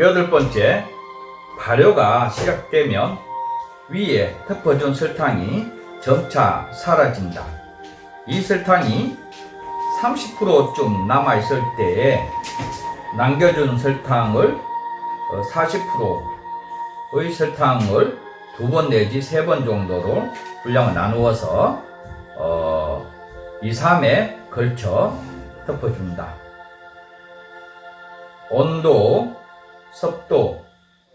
여덟 번째, 발효가 시작되면 위에 덮어준 설탕이 점차 사라진다. 이 설탕이 30%좀 남아있을 때에 남겨준 설탕을 40%의 설탕을 두 번 내지 세 번 정도로 분량을 나누어서 어, 2, 3에 걸쳐 덮어준다. 온도, 습도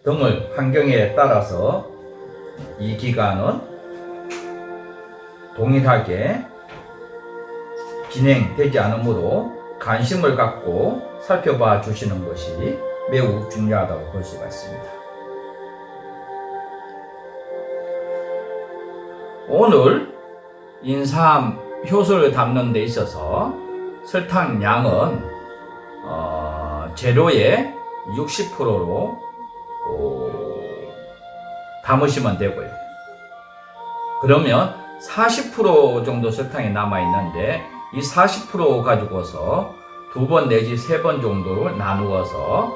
등을 환경에 따라서 이 기간은 동일하게 진행되지 않으므로 관심을 갖고 살펴봐 주시는 것이 매우 중요하다고 볼 수가 있습니다. 오늘 인삼 효소를 담는 데 있어서 설탕 양은 어, 재료의 60%로 어, 담으시면 되고요. 그러면 40% 정도 설탕이 남아 있는데 이 40% 가지고서 두 번 내지 세 번 정도를 나누어서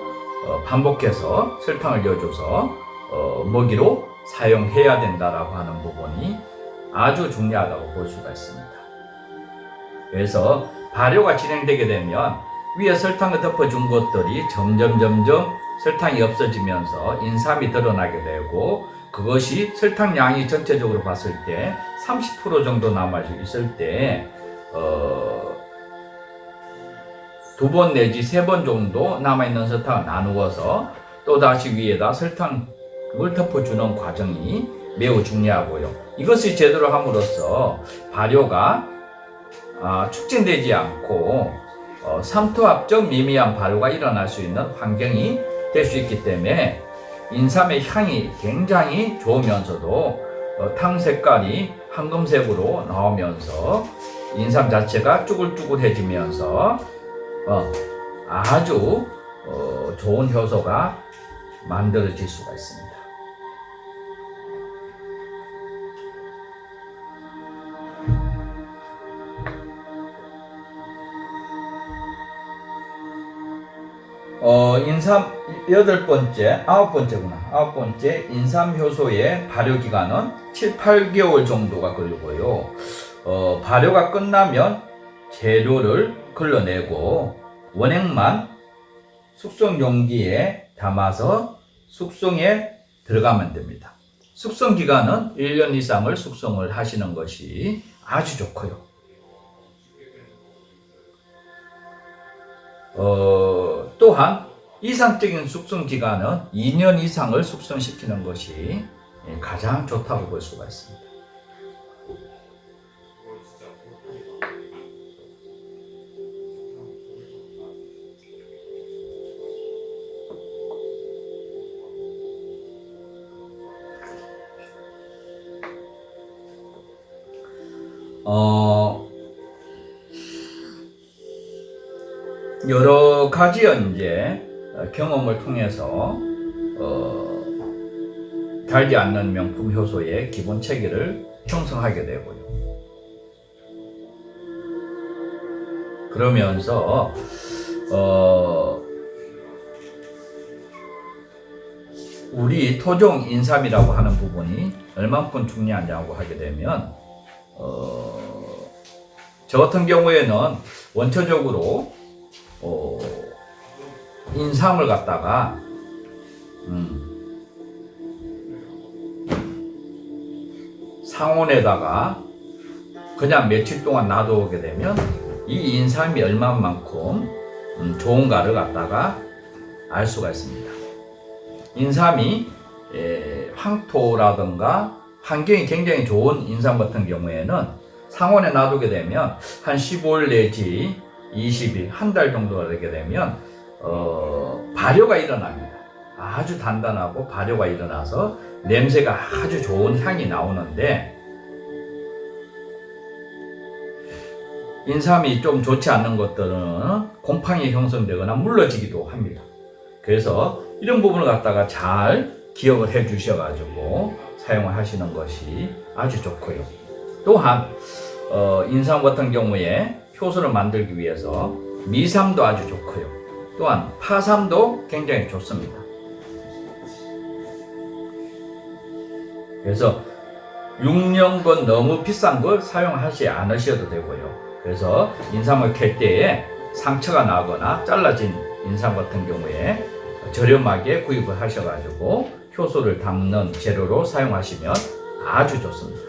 어, 반복해서 설탕을 넣어줘서 어, 먹이로 사용해야 된다라고 하는 부분이 아주 중요하다고 볼 수가 있습니다. 그래서 발효가 진행되게 되면 위에 설탕을 덮어준 것들이 점점 점점 설탕이 없어지면서 인삼이 드러나게 되고 그것이 설탕량이 전체적으로 봤을 때 30% 정도 남아 있을 때 어, 두 번 내지 세 번 정도 남아 있는 설탕을 나누어서 또 다시 위에다 설탕을 덮어주는 과정이 매우 중요하고요. 이것을 제대로 함으로써 발효가 아, 축진되지 않고 어, 삼투압적 미미한 발효가 일어날 수 있는 환경이 될 수 있기 때문에 인삼의 향이 굉장히 좋으면서도 어, 탕 색깔이 황금색으로 나오면서 인삼 자체가 쭈글쭈글해지면서 어, 아주 어, 좋은 효소가 만들어질 수가 있습니다. 인삼 여덟 번째, 아홉 번째구나. 아홉 번째 인삼 효소의 발효 기간은 7, 8개월 정도가 걸리고요. 어, 발효가 끝나면 재료를 걸러내고 원액만 숙성 용기에 담아서 숙성에 들어가면 됩니다. 숙성 기간은 1년 이상을 숙성을 하시는 것이 아주 좋고요. 어, 또한 이상적인 숙성 기간은 2년 이상을 숙성시키는 것이 가장 좋다고 볼 수가 있습니다. 어, 여러 가지 이제 경험을 통해서 어, 달지 않는 명품 효소의 기본 체계를 형성하게 되고요. 그러면서 어, 우리 토종 인삼이라고 하는 부분이 얼만큼 중요하냐고 하게 되면 어, 저 같은 경우에는 원초적으로 어, 인삼을 갖다가 음, 상온에다가 그냥 며칠 동안 놔두게 되면 이 인삼이 얼마만큼 음, 좋은가를 갖다가 알 수가 있습니다. 인삼이 에, 황토라든가 환경이 굉장히 좋은 인삼 같은 경우에는 상온에 놔두게 되면 한 15일 내지 20일, 한 달 정도가 되게 되면 어, 발효가 일어납니다. 아주 단단하고 발효가 일어나서 냄새가 아주 좋은 향이 나오는데 인삼이 좀 좋지 않은 것들은 곰팡이 형성되거나 물러지기도 합니다. 그래서 이런 부분을 갖다가 잘 기억을 해 주셔가지고 사용을 하시는 것이 아주 좋고요. 또한 어, 인삼 같은 경우에 효소를 만들기 위해서 미삼도 아주 좋고요. 또한 파삼도 굉장히 좋습니다. 그래서 6년건 너무 비싼 걸 사용하지 않으셔도 되고요. 그래서 인삼을 캘 때에 상처가 나거나 잘라진 인삼 같은 경우에 저렴하게 구입을 하셔가지고 효소를 담는 재료로 사용하시면 아주 좋습니다.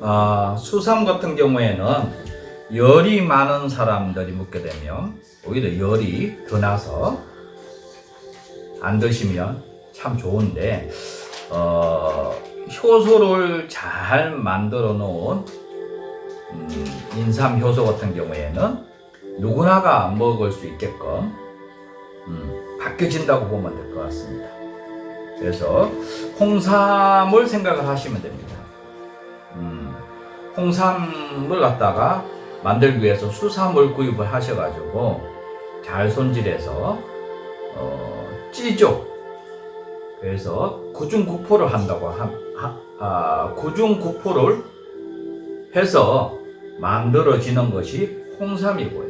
아, 수삼 같은 경우에는 열이 많은 사람들이 먹게 되면 오히려 열이 더 나서 안 드시면 참 좋은데 어, 효소를 잘 만들어 놓은 음, 인삼 효소 같은 경우에는 누구나가 먹을 수 있게끔 음, 바뀌어진다고 보면 될 것 같습니다. 그래서 홍삼을 생각을 하시면 됩니다. 음, 홍삼을 갖다가 만들기 위해서 수삼을 구입을 하셔가지고 잘 손질해서 어, 찌죠. 그래서 구중구포를 한다고 함, 하, 아, 구중구포를 해서 만들어지는 것이 홍삼이고요.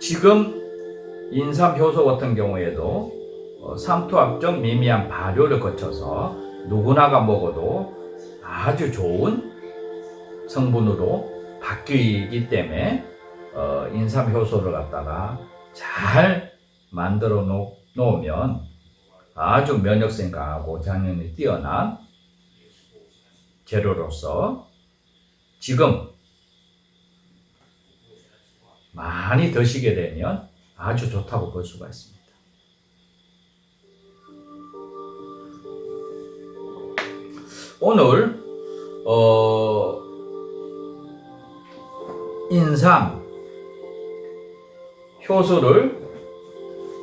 지금 인삼 효소 같은 경우에도 어, 삼투압적 미미한 발효를 거쳐서 누구나가 먹어도 아주 좋은 성분으로 바뀌기 때문에 어, 인삼 효소를 갖다가 잘 만들어 놓, 놓으면 아주 면역성이 강하고 장염이 뛰어난 재료로서 지금 많이 드시게 되면 아주 좋다고 볼 수가 있습니다. 오늘 어, 인삼 효소를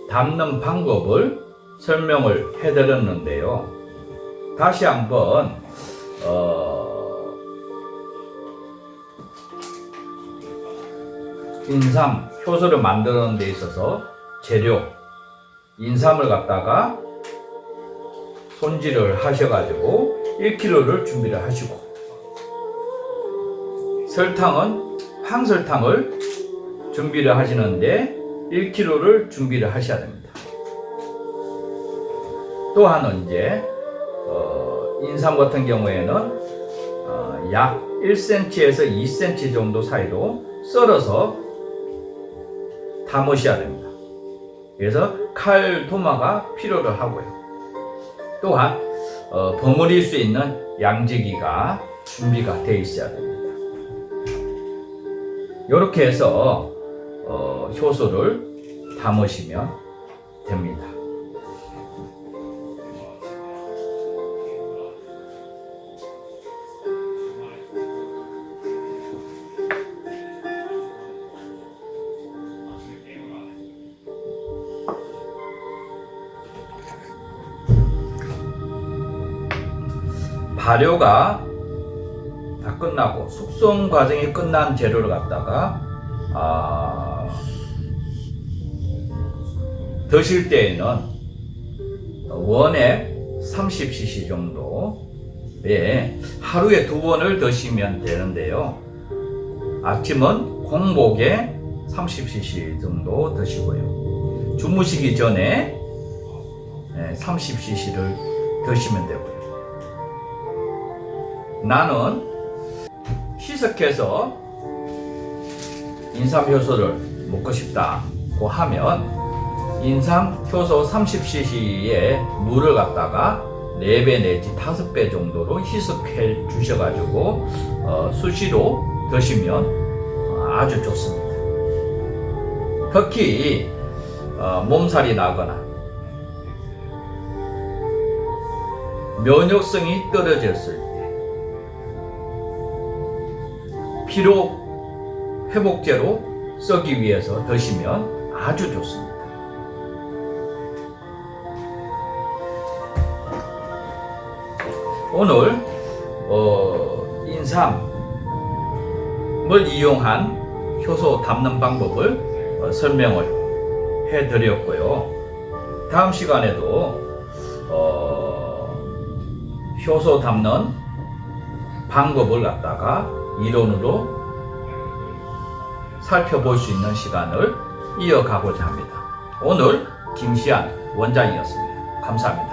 담는 방법을 설명을 해드렸는데요. 다시 한번 어, 인삼 효소를 만드는 데 있어서 재료 인삼을 갖다가 손질을 하셔가지고 1kg를 준비를 하시고 설탕은 황설탕을 준비를 하시는데 1kg를 준비를 하셔야 됩니다. 또한 이제 어, 인삼 같은 경우에는 어, 약 1cm에서 2cm 정도 사이로 썰어서 담으셔야 됩니다. 그래서 칼 도마가 필요를 하고요. 또한 어, 버무릴 수 있는 양지기가 준비가 되어 있어야 됩니다. 이렇게 해서 어, 효소를 담으시면 됩니다. 발효가 다 끝나고 숙성 과정이 끝난 재료를 갖다가 아, 드실 때에는 원액 30cc 정도에 하루에 두 번을 드시면 되는데요. 아침은 공복에 30cc 정도 드시고요. 주무시기 전에 30cc를 드시면 되고요. 나는 희석해서 인삼 효소를 먹고 싶다고 하면 인삼 효소 30cc에 물을 갖다가 4배 내지 5배 정도로 희석해 주셔가지고 어, 수시로 드시면 어, 아주 좋습니다. 특히 어, 몸살이 나거나 면역성이 떨어졌을 피로 회복제로 쓰기 위해서 드시면 아주 좋습니다. 오늘 어, 인삼을 이용한 효소 담는 방법을 어, 설명을 해드렸고요. 다음 시간에도 어, 효소 담는 방법을 갖다가 이론으로 살펴볼 수 있는 시간을 이어가고자 합니다. 오늘 김시안 원장이었습니다. 감사합니다.